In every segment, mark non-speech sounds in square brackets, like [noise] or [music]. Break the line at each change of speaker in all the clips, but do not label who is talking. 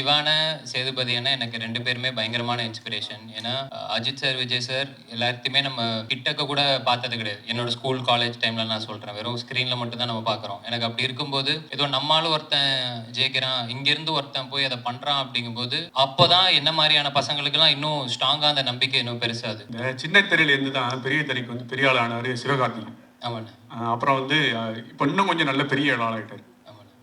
சிவான சேதுபதி அண்ணா எனக்கு ரெண்டு பேருமே பயங்கரமான இன்ஸ்பிரேஷன் ஏன்னா அஜித் சார் விஜய் சார் எல்லாத்தையுமே நம்ம கிட்டக்க கூட பார்த்தது கிடையாது. என்னோட ஸ்கூல் காலேஜ் டைம்ல நான் சொல்றேன். வெறும் ஸ்க்ரீன்ல மட்டும் தான் நம்ம பார்க்குறோம். எனக்கு அப்படி இருக்கும்போது ஏதோ நம்மளால ஒருத்தன் ஜெயிக்கிறான் இங்கிருந்து ஒருத்தன் போய் அதை பண்றான் அப்படிங்கும்போது அப்போதான் என்ன மாதிரியான பசங்களுக்கெல்லாம் இன்னும் ஸ்ட்ராங்கா அந்த நம்பிக்கை இன்னும் பெருசாது
சின்ன தெருல இருந்து தான் பெரிய தெருக்கு வந்து பெரிய ஆள்
ஆமாண்ணே.
அஹ் அப்புறம் வந்து இப்போ இன்னும் கொஞ்சம் நல்ல பெரிய ஆள் ஆகிட்டாரு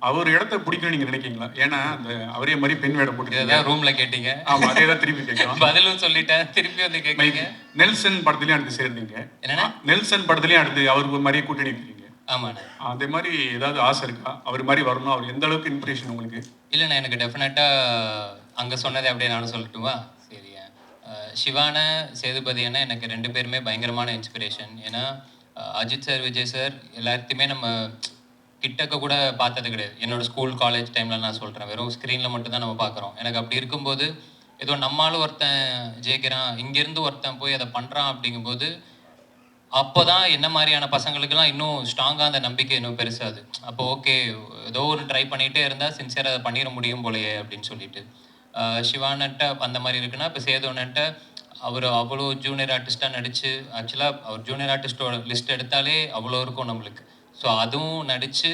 அவர் இடத்த பிடிக்கணும்னு நீங்க நினைக்கிறீங்களா ஏன்னா அந்த அவரே மாதிரி பெண் வேடம் போட்டு
ரூம்ல கேட்டீங்க.
ஆமா அதே தான் திருப்பி கேட்கலாம் [laughs]
பதிலும் சொல்லிட்டேன். திருப்பி வந்து கேட்குறீங்க.
நெல்சன் படத்துலயும் அடுத்து சேர்ந்தீங்க
என்னண்ணே
நெல்சன் படத்துலயும் அடுத்து அவருக்கு மாதிரியே கூட்டணி இருக்கிறீங்க
ஆமாண்ணே.
அதே மாதிரி ஏதாவது ஆசை இருக்கா? அவர் மாதிரி வரணும் அவர் எந்த அளவுக்கு இன்ஸ்பிரேஷன் உங்களுக்கு?
இல்லைண்ணா எனக்கு டெஃபினட்டாக அங்கே சொன்னதே அப்படியே நானும் சொல்லட்டுமா? சரியா சிவான சேதுபதி அண்ணா எனக்கு ரெண்டு பேருமே பயங்கரமான இன்ஸ்பிரேஷன் ஏன்னா அஜித் சார் விஜய் சார் எல்லாத்தையுமே நம்ம கிட்டக்க கூட பார்த்தது கிடையாது. என்னோட ஸ்கூல் காலேஜ் டைம்ல நான் சொல்கிறேன் வெறும் ஸ்க்ரீனில் மட்டும் தான் நம்ம பார்க்குறோம். எனக்கு அப்படி இருக்கும்போது ஏதோ நம்மளால ஒருத்தன் ஜெயிக்கிறான் இங்கேருந்து ஒருத்தன் போய் அதை பண்ணுறான் அப்படிங்கும்போது அப்போதான் என்ன மாதிரியான பசங்களுக்கெல்லாம் இன்னும் ஸ்ட்ராங்காக அந்த நம்பிக்கை இன்னும் பெருசாது அப்போ ஓகே ஏதோ ஒரு ட்ரை பண்ணிகிட்டே இருந்தால் சின்சியராக அதை பண்ணிட முடியும் போலயே அப்படின்னு சொல்லிட்டு. சிவானட்ட அந்த மாதிரி இருக்குன்னா இப்போ சேதுவனன்ட்ட அவர் அவ்வளோ ஜூனியர் ஆர்டிஸ்டாக நடித்து ஆக்சுவலாக அவர் ஜூனியர் ஆர்டிஸ்டோட லிஸ்ட் எடுத்தாலே அவ்வளோ இருக்கும் நம்மளுக்கு. ஸோ அதுவும் நடித்து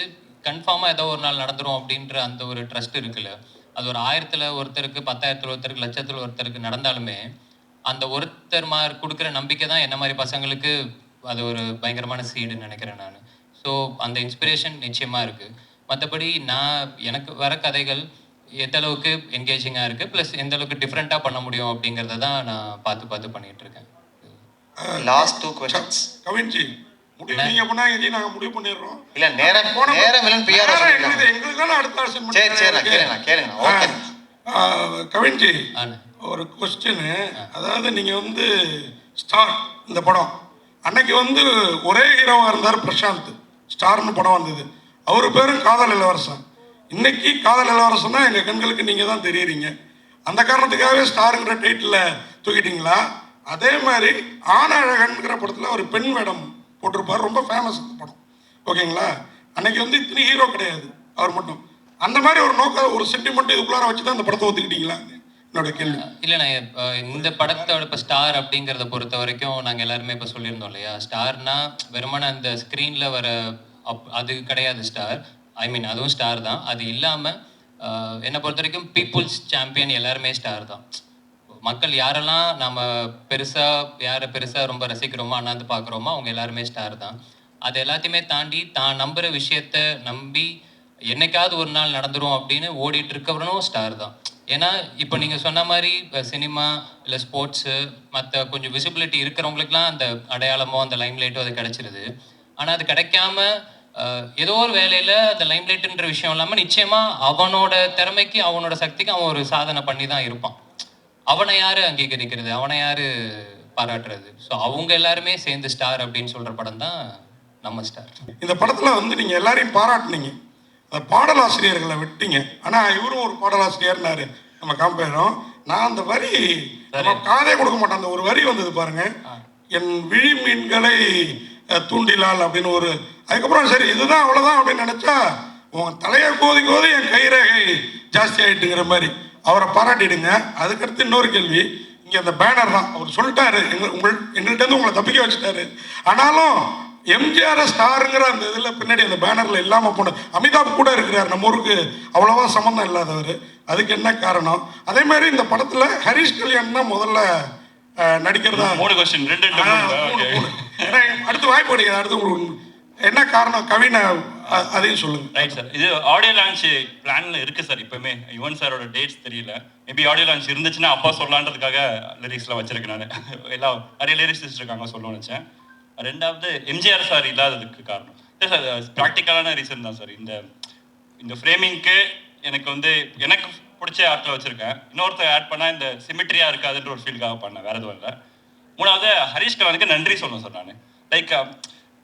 கன்ஃபார்மாக ஏதோ ஒரு நாள் நடந்துரும் அப்படின்ற அந்த ஒரு ட்ரஸ்ட் இருக்குல்ல. அது ஒரு ஆயிரத்தில் ஒருத்தருக்கு பத்தாயிரத்தில் ஒருத்தருக்கு லட்சத்தில் ஒருத்தருக்கு நடந்தாலுமே அந்த ஒருத்தர் மாதிரி கொடுக்குற நம்பிக்கை தான் என்ன மாதிரி பசங்களுக்கு அது ஒரு பயங்கரமான சீடுன்னு நினைக்கிறேன் நான். ஸோ அந்த இன்ஸ்பிரேஷன் நிச்சயமாக இருக்குது மற்றபடி நான் எனக்கு வர கதைகள் எந்த அளவுக்கு என்கேஜிங்காக இருக்குது ப்ளஸ் எந்த அளவுக்கு டிஃப்ரெண்ட்டாக பண்ண முடியும் அப்படிங்கிறத தான் நான் பார்த்து பார்த்து பண்ணிகிட்டு இருக்கேன்.
லாஸ்ட் டூ கொஸ்டின்ஸ்
கவின்ஜி நீங்க பண்ணாங்க நாங்க முடிவு பண்ணிடுறோம்.
இல்ல நேரம் நேரம் இல்லைன்னு பிஆர்
எங்களுக்கு எங்களுக்கு தானே அடுத்த வருஷம்
சரி சரி நான் கேளுங்க கேளுங்க ஓகே.
கவின்ஜி
ஆண்ணே
ஒரு கொஸ்டின் அதாவது நீங்க வந்து ஸ்டார் இந்த படம். அன்னைக்கு வந்து ஒரே ஹீரோவா இருந்தார் பிரசாந்த். ஸ்டார்னு படம் வந்தது. அவர் பேரும் காதல் இளவரசன். இன்னைக்கு காதல் இளவரசன் தான் எங்க கண்களுக்கு நீங்க தான் தெரியுறீங்க. அந்த காரணத்துக்காகவே ஸ்டாருங்கிற டைட்டில் தூக்கிட்டீங்களா? அதே மாதிரி ஆனழகன்கிற படத்துல ஒரு பெண் வேடம் போட்டிருப்பார். ரொம்ப ஃபேமஸ் அந்த படம். ஓகேங்களா? அன்னைக்கு வந்து இத்தனை ஹீரோ கிடையாது. அவர் மட்டும். அந்த மாதிரி ஒரு நோக்க ஒரு சென்டிமெண்ட் இதுக்குள்ளார வச்சு தான் அந்த படத்தை ஒத்துக்கிட்டீங்களா? என்னோட கேள்வி.
இல்லைண்ணா இந்த படத்தோட இப்போ ஸ்டார் அப்படிங்கிறத பொறுத்த வரைக்கும் நாங்கள் எல்லாருமே இப்போ சொல்லியிருந்தோம் இல்லையா? ஸ்டார்னா வெறுமான அந்த ஸ்க்ரீனில் வர அப் அது கிடையாது ஸ்டார் ஐ மீன் அதுவும் ஸ்டார் தான். அது இல்லாமல் என்னை பொறுத்த வரைக்கும் பீப்புள்ஸ் சாம்பியன் எல்லாருமே ஸ்டார் தான். மக்கள் யாரெல்லாம் நம்ம பெருசாக யாரை பெருசாக ரொம்ப ரசிக்கிறோமோ அண்ணாந்து பார்க்குறோமோ அவங்க எல்லாருமே ஸ்டார் தான். அது எல்லாத்தையுமே தாண்டி தான் நம்புகிற விஷயத்த நம்பி என்னைக்காவது ஒரு நாள் நடந்துரும் அப்படின்னு ஓடிட்டு இருக்கவனும் ஸ்டார் தான். ஏன்னா இப்போ நீங்கள் சொன்ன மாதிரி சினிமா இல்லை ஸ்போர்ட்ஸு மற்ற கொஞ்சம் விசிபிலிட்டி இருக்கிறவங்களுக்குலாம் அந்த அடையாளமோ அந்த லைம்லைட்டோ அது கிடச்சிருது. ஆனால் அது கிடைக்காம ஏதோ ஒரு வேலையில் அந்த லைம்லைட்டுன்ற விஷயம் இல்லாமல் நிச்சயமாக அவனோட திறமைக்கு அவனோட சக்திக்கு அவன் ஒரு சாதனை பண்ணி தான் இருப்பான். அவனை யாரு அங்கீகரிக்கிறது? அவனை யாரு பாராட்டுறது? ஸோ அவங்க எல்லாருமே சேர்ந்து ஸ்டார் அப்படின்னு சொல்ற படம் தான் நம்ம ஸ்டார்
இந்த படத்துல வந்து நீங்க எல்லாரையும் பாராட்டுனீங்க. அந்த பாடலாசிரியர்களை விட்டீங்க. ஆனா இவரும் ஒரு பாடலாசிரியர்னாரு. நம்ம காம்பேரும் நான் அந்த வரி காதே கொடுக்க மாட்டேன். அந்த ஒரு வரி வந்தது பாருங்க. என் விழி மீன்களை தூண்டிலால் அப்படின்னு ஒரு அதுக்கப்புறம் சரி இதுதான் அவ்வளவுதான் அப்படின்னு நினைச்சா உன் தலையை கோதி கோதி என் கைரேகை ஜாஸ்தி ஆயிட்டுங்கிற மாதிரி. அவரை பாராட்டிடுங்க. அதுக்கடுத்து இன்னொரு கேள்வி. இங்க அந்த பேனர் தான். அவர் சொல்லிட்டாரு. எங்க உங்கள் எங்கள்கிட்ட இருந்து உங்களை தப்பிக்க வச்சுட்டாரு. ஆனாலும் எம்ஜிஆர் ஸ்டாருங்கிற அந்த இதில் பின்னாடி அந்த பேனர்ல இல்லாம போன அமிதாப் கூட இருக்கிறார். நம்ம ஊருக்கு அவ்வளவா சம்மந்தம் இல்லாதவர். அதுக்கு என்ன காரணம்? அதே மாதிரி இந்த படத்துல ஹரிஷ் கல்யாண் தான் முதல்ல நடிக்கிறதா?
மூணு கொஸ்டின் ரெண்டு.
ஏன்னா அடுத்து வாய்ப்பு கிடைக்காது அடுத்து என்ன காரணம்? கவினை அதையும் சொல்லுங்க.
ரைட் சார் இது ஆடியோ லான்ச் பிளான்ல இருக்கு சார் இப்பவுமே. யுவன் சாரோட டேட்ஸ் தெரியல. மேபி ஆடியோ லான்ச் இருந்துச்சுன்னா அப்பா சொல்லலான்றதுக்காக லிரிக்ஸ்ல வச்சிருக்கேன் நான். [laughs] எல்லாம் நிறைய லிரிக்ஸ் இருக்காங்க சொல்ல நினைச்சேன். ரெண்டாவது எம்ஜிஆர் சார் இல்லாததுக்கு காரணம். இல்லை சார் ப்ராக்டிக்கலான ரீசன் தான் சார் இந்த இந்த ஃப்ரேமிங்க்கு எனக்கு வந்து எனக்கு பிடிச்ச ஆர்ட்டில் வச்சிருக்கேன். இன்னொருத்தர் ஆட் பண்ணா இந்த சிமிட்ரியா இருக்காதுன்ற ஒரு ஃபீல்டுக்காக பண்ணேன். வேற எதுவும் இல்லை. மூணாவது ஹரிஷ் கலானுக்கு நன்றி சொல்லணும் சார் நான். லைக்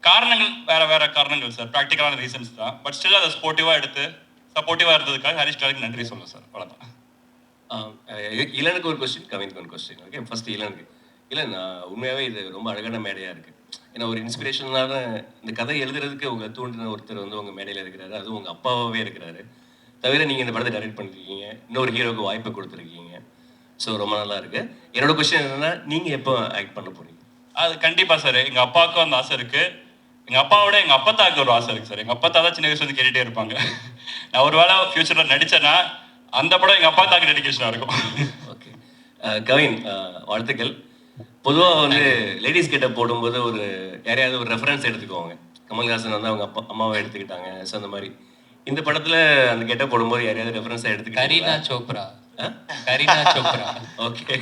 காரணங்கள் வேற வேற காரணங்கள் சார் ப்ராக்டிக்கலான ரீசன்ஸ் தான். பட் ஸ்டில் அதை ஸ்போர்ட்டிவாக எடுத்து சப்போர்ட்டிவாக இருந்ததுக்காக ஹரிஷ் கலானுக்கு நன்றி சொல்லணும் சார் அவ்வளோதான்
இளனுக்கு ஒரு கொஸ்டின் கவினுக்கு ஒரு கொஸ்டின் ஓகே ஃபர்ஸ்ட் இளனுக்கு. இளன் ஆஹ் உண்மையாவே இது ரொம்ப அழகான மேடையா இருக்கு. ஏன்னா ஒரு இன்ஸ்பிரேஷனான இந்த கதை எழுதுறதுக்கு உங்க தூண்டின ஒருத்தர் வந்து உங்க மேடையில இருக்கிறாரு. அதுவும் உங்க அப்பாவாவே இருக்கிறாரு. தவிர நீங்கள் இந்த படத்தை டைரக்ட் பண்ணிருக்கீங்க. இன்னொரு ஹீரோக்கு வாய்ப்பு கொடுத்துருக்கீங்க. ஸோ ரொம்ப நல்லா இருக்கு. என்னோட கொஸ்டின் என்னன்னா நீங்கள் எப்போ ஆக்ட் பண்ண போறீங்க?
அது கண்டிப்பா சார் எங்க அப்பாவுக்கும் அந்த ஆசை இருக்கு. எங்க அப்பாவோட எங்க அப்பத்தாக்கு ஒரு ஆசை இருக்கு சார். எங்க அப்பத்தா தான் சின்ன வயசுல இருந்து கேட்டுட்டே இருப்பாங்க. நான் ஒரு வேளை ஃபியூச்சர்ல நடிச்சேன்னா அந்த படம் எங்க அப்பா தாக்கு டெடிகேஷனா இருக்கும்.
ஓகே. கவின் வாழ்த்துக்கள். பொதுவாக வந்து லேடிஸ் கிட்ட போடும்போது ஒரு யாரையாவது ஒரு ரெஃபரன்ஸ் எடுத்துக்குவாங்க. கமல்ஹாசன் வந்து அவங்க அப்பா அம்மாவை எடுத்துக்கிட்டாங்க. ஸோ அந்த மாதிரி. இந்த படத்துல அந்த கெட்ட போடும்போது யாரையாவது ரெஃபரன்ஸாக
கரீனா
எடுத்துக்கிட்டீங்களா
சோப்ரா கரீனா சோப்ரா.
ஓகே.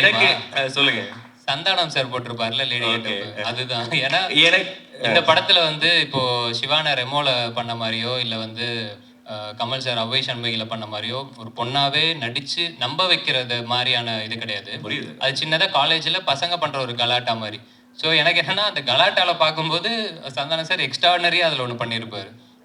எனக்கு சொல்லுங்க.
சந்தானம் சார் போட்டிருப்பார்ல லேடி. அதுதான். ஏன்னா
எனக்கு
இந்த படத்துல வந்து இப்போ சிவான ரெமோல பண்ண மாதிரியோ இல்ல வந்து கமல் சார் அவ்வை சண்முகில பண்ண மாதிரியோ ஒரு பொண்ணாவே நடிச்சு நம்ப வைக்கிறது மாதிரியான இது கிடையாது. அது சின்னதா காலேஜ்ல பசங்க பண்ற ஒரு கலாட்டா மாதிரி. ஸோ எனக்கு என்னன்னா அந்த கலாட்டால பார்க்கும்போது சந்தானம் சார் எக்ஸ்ட்ராடனரியா அதுல ஒண்ணு பண்ணியிருப்பாரு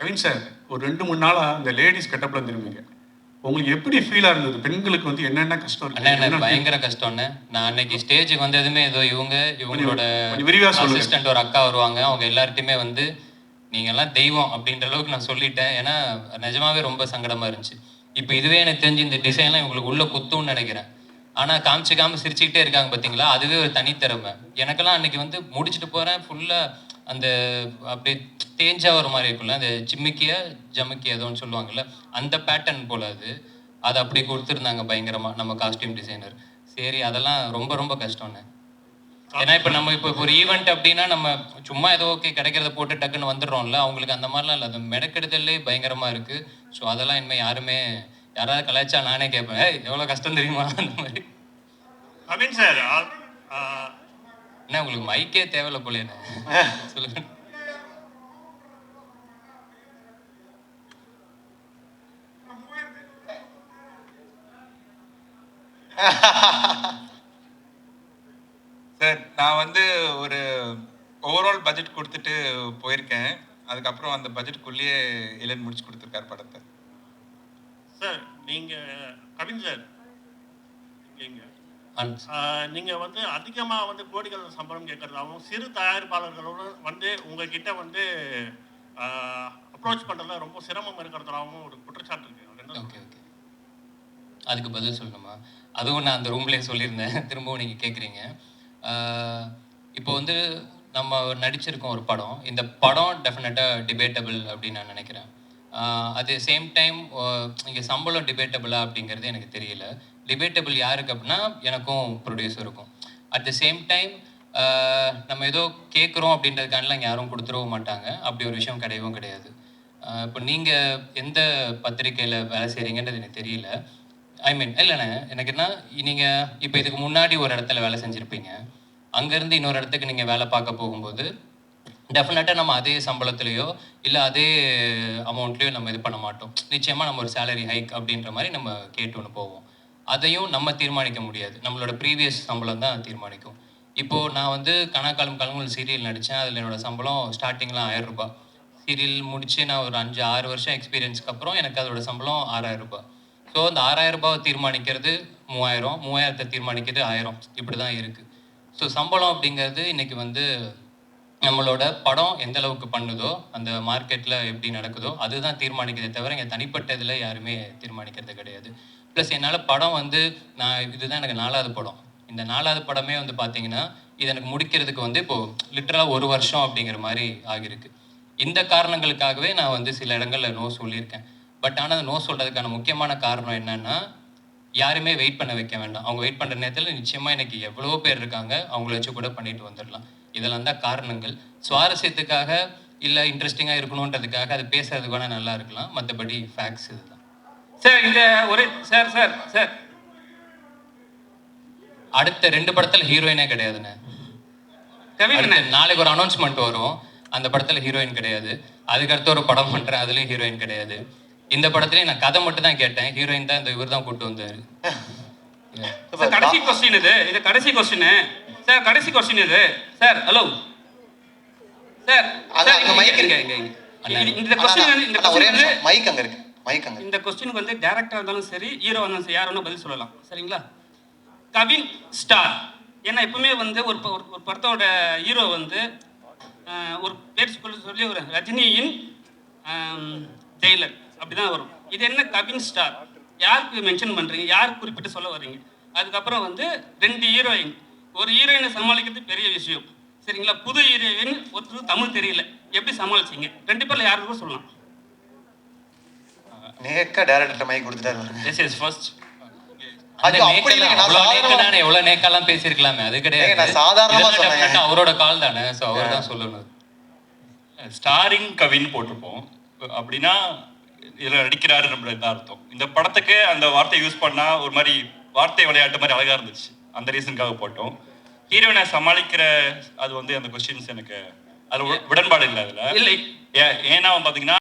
கவின் சார் ஒரு ரெண்டு மூணு நாளா அந்த லேடிஸ் கெட்டப்ல இருந்திருப்பீங்க. உங்களுக்கு எப்படி ஃபீலா இருந்தது? பெண்களுக்கு வந்து என்னென்ன கஷ்டம்
எனக்கு
என்ன
பயங்கர கஷ்டம்ண்ணே. நான் அன்னைக்கு ஸ்டேஜுக்கு வந்ததுமே ஏதோ இவங்க இவங்களோட. அசிஸ்டன்ட் ஒரு அக்கா வருவாங்க. அவங்க எல்லார்ட்டையுமே வந்து நீங்க எல்லாம் தெய்வம் அப்படின்ற அளவுக்கு நான் சொல்லிட்டேன். ஏன்னா நிஜமாவே ரொம்ப சங்கடமா இருந்துச்சு. இப்போ இதுவே எனக்கு தெரிஞ்சு இந்த டிசைன்லாம் இவங்களுக்கு உள்ள குத்தும்னு நினைக்கிறேன். ஆனா காமிச்சிக்காம சிரிச்சுக்கிட்டே இருக்காங்க பாத்தீங்களா? அதுவே ஒரு தனித்திறமை. எனக்கெல்லாம் அன்னைக்கு வந்து முடிச்சுட்டு போறேன். ஃபுல்லா அந்த அப்படியே தேஞ்சா ஒரு மாதிரி இருக்கும்ல அந்த சிம்மிக்கியா ஜமுக்கி ஏதோன்னு சொல்லுவாங்கல்ல அந்த பேட்டர்ன் போல அது. அதை அப்படி கொடுத்துருந்தாங்க பயங்கரமா நம்ம காஸ்டியூம் டிசைனர் சரி அதெல்லாம் ரொம்ப ரொம்ப கஷ்டம்ண்ணே ஏன்னா இப்போ நம்ம இப்போ ஒரு ஈவெண்ட் அப்படின்னா நம்ம சும்மா ஏதோ ஓகே கிடைக்கிறத போட்டு டக்குன்னு வந்துடுறோம்ல அவங்களுக்கு அந்த மாதிரிலாம் இல்லை. அது மெனக்கெடுதல்லே பயங்கரமா இருக்கு. ஸோ அதெல்லாம் இனிமேல் யாருமே யாராவது கலாய்ச்சா நானே கேட்பேன் "ஏய், எவ்வளோ கஷ்டம் தெரியுமா? அந்த மாதிரி.
கவின் சார்
என்ன உங்களுக்கு மைக்கே தேவையில்ல போலேன்னு சொல்லுங்க [laughs] [laughs]
சார் நான் வந்து ஒரு ஓவரால் பட்ஜெட் கொடுத்துட்டு போயிருக்கேன். அதுக்கப்புறம் அந்த பட்ஜெட்டுக்குள்ளேயே இளன் முடிச்சு கொடுத்துருக்காரு படத்தை.
சார் நீங்கள் சார் நீங்க
அண்ட்
ஆஹ், நீங்க வந்து அதிகமா வந்து கோடிகள் சம்பளம் கேட்கறதாகவும் சிறு தயாரிப்பாளர்களோட வந்து உங்ககிட்ட வந்து அப்ரோச் பண்றதுல ரொம்ப சிரமம் இருக்கிறதாகவும் ஒரு குற்றச்சாட்டு இருக்கு அது என்ன
ஓகே ஓகே அதுக்கு பதில் சொல்லணுமா? அதுவும் நான் அந்த ரூம்லேயே சொல்லியிருந்தேன். [laughs] திரும்பவும் நீங்கள் கேட்குறீங்க இப்போ வந்து நம்ம நடிச்சிருக்கோம் ஒரு படம். இந்த படம் டெஃபினட்டாக டிபேட்டபிள் அப்படின்னு நான் நினைக்கிறேன். அது சேம் டைம் இங்கே சம்பளம் டிபேட்டபிளா அப்படிங்கிறது எனக்கு தெரியல. டிபேட்டபிள் யாருக்கு அப்படின்னா எனக்கும் ப்ரொடியூசருக்கும் அட் த சேம் டைம் நம்ம ஏதோ கேட்குறோம் அப்படின்றதுக்கானலாம் இங்கே யாரும் கொடுத்துடவும் மாட்டாங்க. அப்படி ஒரு விஷயம் கிடையவும் கிடையாது. இப்போ நீங்கள் எந்த பத்திரிக்கையில் வேலை செய்கிறீங்கன்றது எனக்கு தெரியல. ஐ மீன் இல்லைண்ணே எனக்கு என்ன நீங்கள் இப்போ இதுக்கு முன்னாடி ஒரு இடத்துல வேலை செஞ்சுருப்பீங்க. அங்கேருந்து இன்னொரு இடத்துக்கு நீங்கள் வேலை பார்க்க போகும்போது டெஃபினட்டாக நம்ம அதே சம்பளத்துலேயோ இல்லை அதே அமௌண்ட்லேயோ நம்ம இது பண்ண மாட்டோம். நிச்சயமாக நம்ம ஒரு சேலரி ஹைக் அப்படின்ற மாதிரி நம்ம கேட்டு ஒன்று போவோம். அதையும் நம்ம தீர்மானிக்க முடியாது. நம்மளோட ப்ரீவியஸ் சம்பளம் தான் தீர்மானிக்கும். இப்போது நான் வந்து கணக்காலம் காலங்கள் சீரியல் நடித்தேன் அதில் என்னோடய சம்பளம் ஸ்டார்டிங்லாம் ஆயிரம் ரூபாய். சீரியல் முடித்து நான் ஒரு அஞ்சு ஆறு வருஷம் எக்ஸ்பீரியன்ஸ்க்கு அப்புறம் எனக்கு அதோட சம்பளம் ஆறாயிரம் ரூபாய். ஸோ அந்த ஆறாயிரம் ரூபாவை தீர்மானிக்கிறது மூவாயிரம் மூவாயிரத்தை தீர்மானிக்கிறது ஆயிரம். இப்படி தான் இருக்குது ஸோ சம்பளம் அப்படிங்கிறது இன்னைக்கு வந்து நம்மளோட படம் எந்த அளவுக்கு பண்ணுதோ அந்த மார்க்கெட்டில் எப்படி நடக்குதோ அதுதான் தீர்மானிக்கிறதே தவிர இங்கே தனிப்பட்ட இதில் யாருமே தீர்மானிக்கிறது கிடையாது. ப்ளஸ் என்னால் படம் வந்து நான் இதுதான் எனக்கு நாலாவது படம். இந்த நாலாவது படமே வந்து பார்த்தீங்கன்னா இது எனக்கு முடிக்கிறதுக்கு வந்து இப்போது லிட்டரலாக ஒரு வருஷம் அப்படிங்கிற மாதிரி ஆகியிருக்கு. இந்த காரணங்களுக்காகவே நான் வந்து சில இடங்களில் நோ சொல்லியிருக்கேன். பட் ஆனால் நோ சொல்றதுக்கான முக்கியமான காரணம் என்னன்னா யாருமே வெயிட் பண்ண வைக்க வேண்டாம். அவங்க வெயிட் பண்ற நேரத்தில் நிச்சயமா எனக்கு எவ்வளவோ பேர் இருக்காங்க. அவங்கள வச்சு கூட பண்ணிட்டு வந்துடலாம் இதெல்லாம் தான் காரணங்கள். சுவாரஸ்யத்துக்காக இல்லை இன்ட்ரெஸ்டிங்காக இருக்கணுன்றதுக்காக அது பேசுறது கூட நல்லா இருக்கலாம். மற்றபடி ஃபேக்ட்ஸ் இதுதான்.
சார் இந்த ஒரே சார் சார் சார்
அடுத்த ரெண்டு படத்துல ஹீரோயினே கிடையாதுண்ணே. நாளைக்கு ஒரு அனௌன்ஸ்மெண்ட் வரும். அந்த படத்துல ஹீரோயின் கிடையாது. அதுக்கடுத்து ஒரு படம் பண்றேன். அதுலயும் ஹீரோயின் கிடையாது. இந்த படத்துலயும் நான் கதை மட்டும் தான் கேட்டேன். ஹீரோயின் தான் இந்த இவர் தான் கூட்டு வந்தாரு.
சார் கடைசி கொஸ்டின் இது. இது கடைசி கொஸ்டின் சார் கடைசி கொஸ்டின் இது. சார் ஹலோ சார்
அங்க
சார்
அங்க மைக்
இங்க
இருக்கு.
இங்க இங்க. இந்த கொஸ்டின் இந்த
ஒரே மைக் அங்க இருக்கு. மைக் அங்க.
இந்த கொஸ்டினுக்கு வந்து டேரக்டா இருந்தாலும் சரி ஹீரோ இருந்தாலும் சரி யார் வேணா பதில் சொல்லலாம். சரிங்களா? கவின் ஸ்டார். ஏன்னா எப்பவுமே வந்து ஒரு ப- ஒரு- ஒரு படத்தோட ஹீரோ வந்து ஒரு பேர் சொல்லி சொல்லி ஒரு ரஜினியின் ஜெயிலர் அப்படிதான் வரும். இது என்ன கவின் ஸ்டார்? யாருக்கு மென்ஷன் பண்றீங்க? யார் குறிப்பிட்டு சொல்ல வர்றீங்க? அதுக்கப்புறம் வந்து ரெண்டு ஹீரோயின் ஒரு ஹீரோயினை சமாளிக்கிறது பெரிய விஷயம். சரிங்களா? புது ஹீரோயின் ஒருத்தர் தமிழ் தெரியல. எப்படி சமாளிச்சீங்க? ரெண்டு பேர்ல யாருக்கும் சொல்லலாம்.
நேக்கா டேரக்டர் மைக் கொடுத்துட்டாரு.
திஸ் இஸ் ஃபர்ஸ்ட்
அது அப்படி இல்லைங்க, நான் சாதாரணமா-
எவ்வளவு நேக்கெல்லாம் பேசியிருக்கலாமே. அது கிடையாது.
நான் சாதாரணமா
definitely அவரோட கால் தானே ஸோ அவர் தான் சொல்லணும்.
ஸ்டாரிங் கவின் போட்டிருப்போம். அப்படின்னா இதில் நடிக்கிறாரு நம்மளுக்கு தான் அர்த்தம்? இந்த படத்துக்கு அந்த வார்த்தை யூஸ் பண்ணா ஒரு மாதிரி வார்த்தை விளையாட்டு மாதிரி அழகா இருந்துச்சு. அந்த ரீசனுக்காக போட்டோம். ஹீரோயினை சமாளிக்கிற அது வந்து அந்த கொஸ்டின்ஸ் எனக்கு அது உடன்பாடு இல்லை அதுல.
இல்லை.
ஏன்னா பாத்தீங்கன்னா